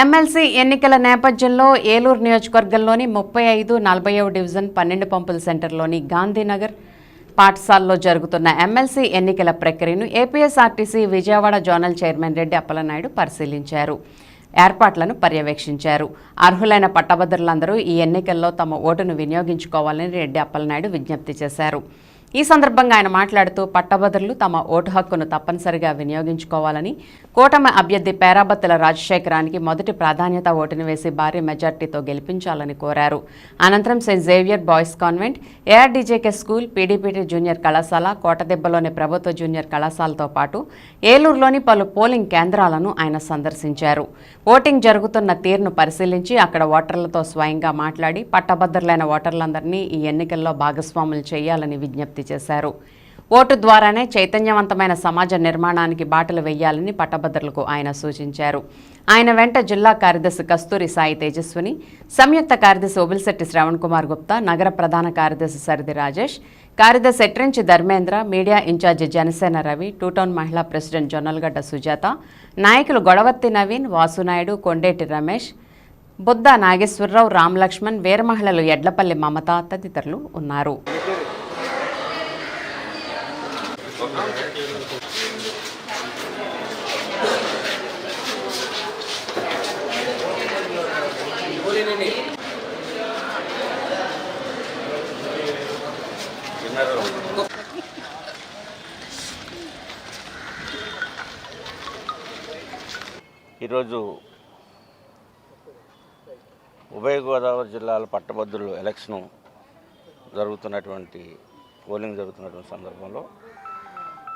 MLC ఎన్నికల నేపథ్యంలో ఏలూరు నియోజకవర్గంలోని ముప్పై ఐదు నలభైవ డివిజన్ పన్నెండు పంపుల సెంటర్లోని గాంధీనగర్ పాఠశాలలో జరుగుతున్న ఎమ్మెల్సీ ఎన్నికల ప్రక్రియను APSRTC Vijayawada zonal chairman Reddy Appalanaidu పరిశీలించారు. ఏర్పాట్లను పర్యవేక్షించారు. అర్హులైన పట్టభద్రులందరూ ఈ ఎన్నికల్లో తమ ఓటును వినియోగించుకోవాలని రెడ్డి అప్పలనాయుడు విజ్ఞప్తి చేశారు. ఈ సందర్భంగా ఆయన మాట్లాడుతూ పట్టభద్రులు తమ ఓటు హక్కును తప్పనిసరిగా వినియోగించుకోవాలని కూటమి అభ్యర్థి పేరాబత్తుల రాజశేఖరానికి మొదటి ప్రాధాన్యత ఓటును వేసి భారీ మెజార్టీతో గెలిపించాలని కోరారు. అనంతరం saint Xavier boys convent A R D J K school PDPT junior కళాశాల కోటదెబ్బలోని ప్రభుత్వ జూనియర్ కళాశాలతో పాటు ఏలూరులోని పలు పోలింగ్ కేంద్రాలను ఆయన సందర్శించారు. ఓటింగ్ జరుగుతున్న తీరును పరిశీలించి అక్కడ ఓటర్లతో స్వయంగా మాట్లాడి పట్టభద్రులైన ఓటర్లందరినీ ఈ ఎన్నికల్లో భాగస్వాములు చేయాలని విజ్ఞప్తి చేశారు. ఓటు ద్వారానే చైతన్యవంతమైన సమాజ నిర్మాణానికి బాటలు వేయాలని పట్టభద్రులకు ఆయన సూచించారు. ఆయన వెంట జిల్లా కార్యదర్శి కస్తూరి సాయి తేజస్విని సంయుక్త కార్యదర్శి ఒబిల్శెట్టి శ్రవణ్ కుమార్ గుప్తా నగర ప్రధాన కార్యదర్శి సరిది రాజేష్ కార్యదర్శి ఎట్రెంచి Dharmendra media in charge Janasena Ravi two town మహిళా ప్రెసిడెంట్ జొన్నల్గడ్డ సుజాత నాయకులు గొడవత్తి నవీన్ వాసునాయుడు కొండేటి రమేష్ బుద్ధ నాగేశ్వరరావు రామ్ లక్ష్మణ్ ఎడ్లపల్లి మమత తదితరులు ఉన్నారు. ఈరోజు ఉభయ గోదావరి జిల్లాల పట్టభద్రులు ఎలక్షన్ జరుగుతున్నటువంటి పోలింగ్ జరుగుతున్నటువంటి సందర్భంలో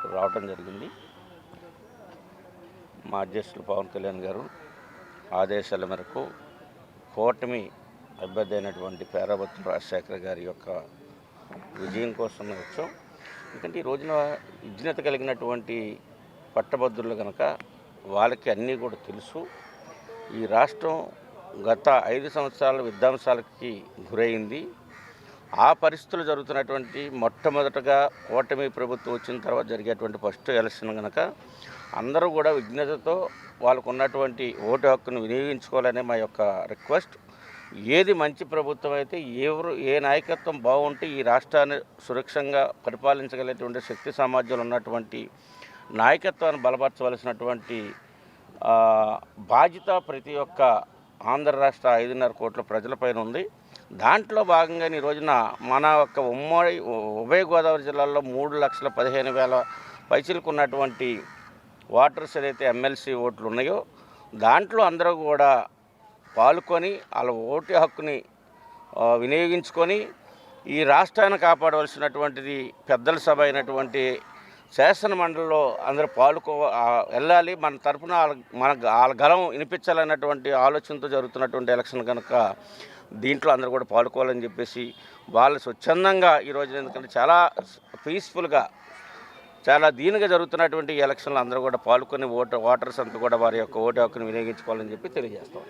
రావటం జరిగింది. మా అధ్యక్షులు పవన్ కళ్యాణ్ గారు ఆదేశాల మేరకు కూటమి అభ్యర్థి అయినటువంటి పేరాబత్తు రాజశేఖర్ గారి యొక్క విజయం కోసం వచ్చాం. ఎందుకంటే ఈ రోజున విజ్ఞత కలిగినటువంటి పట్టభద్రులు కనుక వాళ్ళకి అన్నీ కూడా తెలుసు. ఈ రాష్ట్రం గత ఐదు సంవత్సరాల విధ్వంసాలకి గురైంది. ఆ పరిస్థితులు జరుగుతున్నటువంటి మొట్టమొదటగా కూటమి ప్రభుత్వం వచ్చిన తర్వాత జరిగేటువంటి ఫస్ట్ ఎలక్షన్ కనుక అందరూ కూడా విజ్ఞతతో వాళ్ళకు ఉన్నటువంటి ఓటు హక్కును వినియోగించుకోవాలనే మా యొక్క రిక్వెస్ట్. ఏది మంచి ప్రభుత్వం అయితే ఎవరు ఏ నాయకత్వం బాగుంటే ఈ రాష్ట్రాన్ని సురక్షంగా పరిపాలించగలిగేటువంటి శక్తి సామర్థ్యాలు ఉన్నటువంటి నాయకత్వాన్ని బలపరచవలసినటువంటి బాధ్యత ప్రతి ఒక్క ఆంధ్ర రాష్ట్ర ఐదున్నర కోట్ల ప్రజలపైన ఉంది. దాంట్లో భాగంగా ఈ రోజున మన యొక్క ఉమ్మడి ఉభయ గోదావరి జిల్లాలో మూడు లక్షల పదిహేను వేల పైసలకు ఉన్నటువంటి ఓటర్స్ ఏదైతే ఎమ్మెల్సీ ఓట్లు ఉన్నాయో దాంట్లో అందరూ కూడా పాల్గొని వాళ్ళ ఓటు హక్కుని వినియోగించుకొని ఈ రాష్ట్రాన్ని కాపాడవలసినటువంటిది పెద్దల సభ అయినటువంటి శాసన మండలిలో అందరూ పాల్గొ వెళ్ళాలి. మన తరఫున వాళ్ళ- మన వాళ్ళ గలం వినిపించాలన్నటువంటి ఆలోచనతో జరుగుతున్నటువంటి ఎలక్షన్ కనుక దీంట్లో అందరూ కూడా పాల్గొవాలని చెప్పేసి వాళ్ళు స్వచ్ఛందంగా ఈరోజు ఎందుకంటే చాలా పీస్ఫుల్గా చాలా దీనిగా జరుగుతున్నటువంటి ఈ అందరూ కూడా పాల్గొని ఓటర్ ఓటర్స్ అంతా కూడా వారి యొక్క ఓటు హక్కును వినియోగించుకోవాలని చెప్పి తెలియజేస్తాం